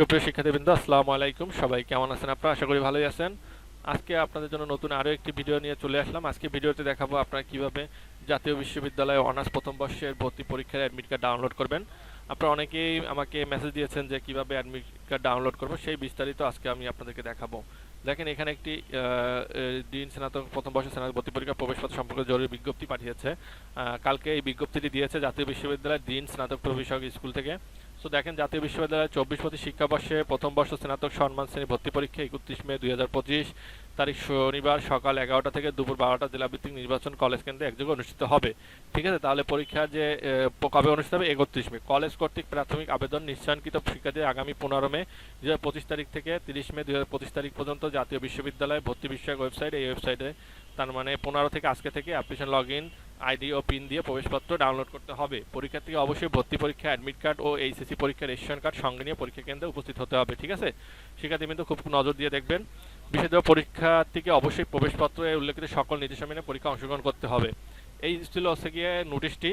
সুপ্রিয় শিক্ষার্থীবৃন্দ, আসসালামু আলাইকুম। সবাই কেমন আছেন আপনারা? আশা করি ভালোই আছেন। আজকে আপনাদের জন্য নতুন আরও একটি ভিডিও নিয়ে চলে আসলাম। আজকে ভিডিওতে দেখাবো আপনারা কীভাবে জাতীয় বিশ্ববিদ্যালয়ে অনার্স প্রথম বর্ষের ভর্তি পরীক্ষার অ্যাডমিট কার্ড ডাউনলোড করবেন। আপনারা অনেকেই আমাকে মেসেজ দিয়েছেন যে কীভাবে অ্যাডমিট কার্ড ডাউনলোড করব, সেই বিস্তারিত আজকে আমি আপনাদেরকে দেখাবো। দেখেন, এখানে একটি ডিন স্নাতক, প্রথম বর্ষের স্নাতক ভর্তি পরীক্ষা প্রবেশপত্র সম্পর্কে জরুরি বিজ্ঞপ্তি পাঠিয়েছে। কালকে এই বিজ্ঞপ্তিটি দিয়েছে জাতীয় বিশ্ববিদ্যালয়ের ডিন স্নাতক প্রবেশক স্কুল থেকে। সো দেখেন, জাতীয় বিশ্ববিদ্যালয়ের চব্বিশ পঁচিশ শিক্ষাবর্ষে প্রথম বর্ষ স্নাতক সম্মান শ্রেণি ভর্তি পরীক্ষা একত্রিশ মে দুই তারিখ শনিবার সকাল এগারোটা থেকে দুপুর বারোটা জেলাভিত্তিক নির্বাচন কলেজ কেন্দ্রে একযোগে অনুষ্ঠিত হবে। ঠিক আছে? তাহলে পরীক্ষার যে কবে অনুষ্ঠিত হবে? একত্রিশ মে। কলেজ কর্তৃক প্রাথমিক আবেদন নিশ্চয়নকৃত শিক্ষার্থীদের আগামী পনেরো মে দু পঁচিশ তারিখ থেকে তিরিশ মে দু হাজার পঁচিশ তারিখ পর্যন্ত জাতীয় বিশ্ববিদ্যালয় ভর্তি বিষয়ক ওয়েবসাইট, এই ওয়েবসাইটে তার মানে পনেরো থেকে আজকে থেকে অ্যাপ্লিকেশন লগ ইন আইডি ও পিন দিয়ে প্রবেশপত্র ডাউনলোড করতে হবে। পরীক্ষার্থীকে অবশ্যই ভর্তি পরীক্ষা অ্যাডমিট কার্ড ও এইচএসসি পরীক্ষার রেজিস্ট্রেশন কার্ড সঙ্গে নিয়ে পরীক্ষা কেন্দ্রে উপস্থিত হতে হবে, ঠিক আছে? শিক্ষার্থী কিন্তু খুব নজর দিয়ে দেখবেন। বিশেষ পরীক্ষার্থীকে অবশ্যই প্রবেশপত্রে উল্লেখিত সকল নির্দেশনা মেনে পরীক্ষা অংশগ্রহণ করতে হবে। এই ছিল হচ্ছে গিয়ে নোটিশটি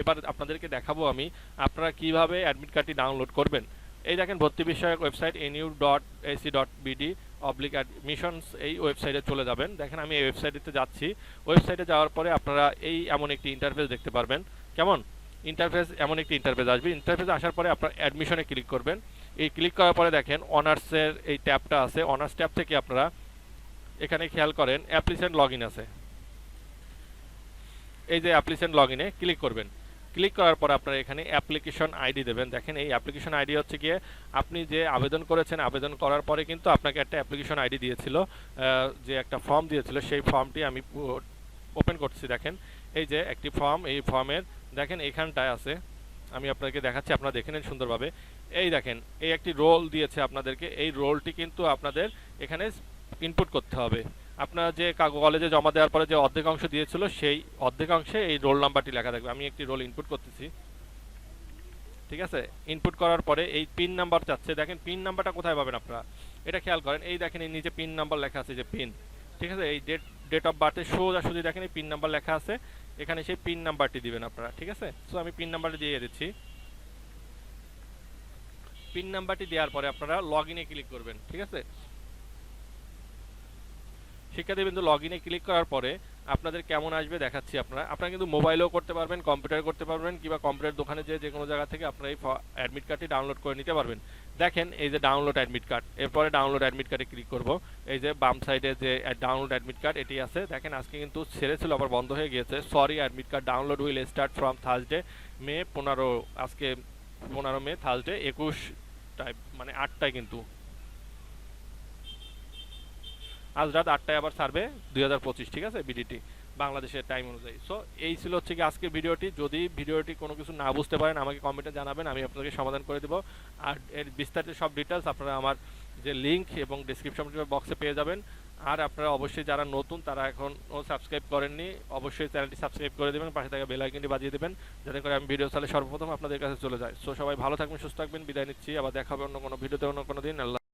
এবার আপনাদেরকে দেখাবো আমি আপনারা কীভাবে অ্যাডমিট কার্ডটি ডাউনলোড করবেন। এই দেখেন, ভর্তি বিষয়ক website NU dot AC dot BD oblique admissions এই ওয়েবসাইটে চলে যাবেন। দেখেন আমি এই ওয়েবসাইটে যাচ্ছি। ওয়েবসাইটে যাওয়ার পরে আপনারা এই এমন একটি ইন্টারফেস দেখতে পারবেন। কেমন? ইন্টারফেস এমন একটি ইন্টারফেস আসবে। ইন্টারফেস আসার পরে আপনার অ্যাডমিশনে ক্লিক করবেন। এই ক্লিক করার পরে দেখেন অনার্সের এই ট্যাবটা আছে। অনার্স ট্যাব থেকে আপনারা এখানে খেয়াল করেন অ্যাপ্লিসেন্ট লগ আছে। এই যে অ্যাপ্লিসেন্ট লগ ক্লিক করবেন। ক্লিক করার পর আপনারা এখানে অ্যাপ্লিকেশন আইডি দেবেন। দেখেন এই অ্যাপ্লিকেশন আইডি হচ্ছে গিয়ে আপনি যে আবেদন করেছেন, আবেদন করার পরে কিন্তু আপনাকে একটা অ্যাপ্লিকেশন আইডি দিয়েছিল যে একটা ফর্ম দিয়েছিল, সেই ফর্মটি আমি ওপেন করছি। দেখেন, এই যে একটি ফর্ম, এই ফর্মের, দেখেন এখানটায় আছে। আমি আপনাকে দেখাচ্ছি, আপনারা দেখে নেন সুন্দরভাবে। এই দেখেন, এই একটি রোল দিয়েছে আপনাদেরকে, এই রোলটি কিন্তু আপনাদের এখানে ইনপুট করতে হবে। আপনার যে কলেজে জমা দেওয়ার পরে যে অর্ধেক অংশ দিয়েছিল, সেই অর্ধেক অংশে এই রোল নাম্বারটি লেখা থাকবে। আমি একটি রোল ইনপুট করতেছি। ঠিক আছে? ইনপুট করার পরে এই পিন নাম্বার চাচ্ছে। দেখেন পিন নাম্বারটা কোথায় পাবেন আপনারা? এটা খেয়াল করেন। এই দেখেন, এই নিচে পিন নাম্বার লেখা আছে যে পিন ঠিক আছে? এই ডেট ডেট অফ বার্থে সোজা সুজি দেখেন, এই পিন নাম্বার লেখা আছে। এখানে সেই পিন নাম্বারটি দিবেন আপনারা। ঠিক আছে? সো আমি পিন নাম্বারটি দিয়ে দিচ্ছি। পিন নাম্বারটি দেওয়ার পরে আপনারা লগ ইনে ক্লিক করবেন। ঠিক আছে? শিক্ষার্থীবৃন্দ লগ ইনে ক্লিক করার পরে আপনাদের কেমন আসবে দেখাচ্ছি আপনারা। আপনারা কিন্তু মোবাইলেও করতে পারবেন কম্পিউটার করতে পারবেন, কিংবা কম্পিউটার দোকানে যে যে কোনো জায়গা থেকে আপনারা এই অ্যাডমিট কার্ডটি ডাউনলোড করে নিতে পারবেন। দেখেন এই যে ডাউনলোড অ্যাডমিট কার্ড এরপরে ডাউনলোড অ্যাডমিট কার্ডে ক্লিক করব। এই যে বাম সাইডে যে ডাউনলোড অ্যাডমিট কার্ড এটি আছে। দেখেন আজকে কিন্তু ছেড়েছিল আবার বন্ধ হয়ে গিয়েছে। Sorry admit card download will start from Thursday May পনেরো, আজকে পনেরো মে থার্সডে একুশ টাইপ মানে আটটায় কিন্তু। আজ রাত আটটায় আবার ছাড়বে দুই ঠিক আছে বিডিটি বাংলাদেশের টাইম অনুযায়ী। সো এই ছিল হচ্ছে কি আজকের ভিডিওটি। যদি ভিডিওটি কোনো কিছু না বুঝতে পারেন, আমাকে কমেন্টে জানাবেন, আমি আপনাকে সমাধান করে দেবো। আর এর বিস্তারিত সব ডিটেলস আপনারা আমার যে লিঙ্ক এবং ডিসক্রিপশন বক্সে পেয়ে যাবেন। আর আপনারা অবশ্যই যারা নতুন, তারা এখনও সাবস্ক্রাইব করেননি, অবশ্যই চ্যানেলটি সাবস্ক্রাইব করে দেবেন, পাশে থাকা বেল বাজিয়ে দেবেন, যাতে করে আমি ভিডিও চালে সর্বপ্রথম আপনাদের কাছে চলে যায় সো সবাই ভালো থাকবেন, সুস্থ থাকবেন, বিদায় নিচ্ছি। আবার দেখা হবে অন্য কোনো ভিডিওতে, অন্য কোনো দিন। আল্লাহ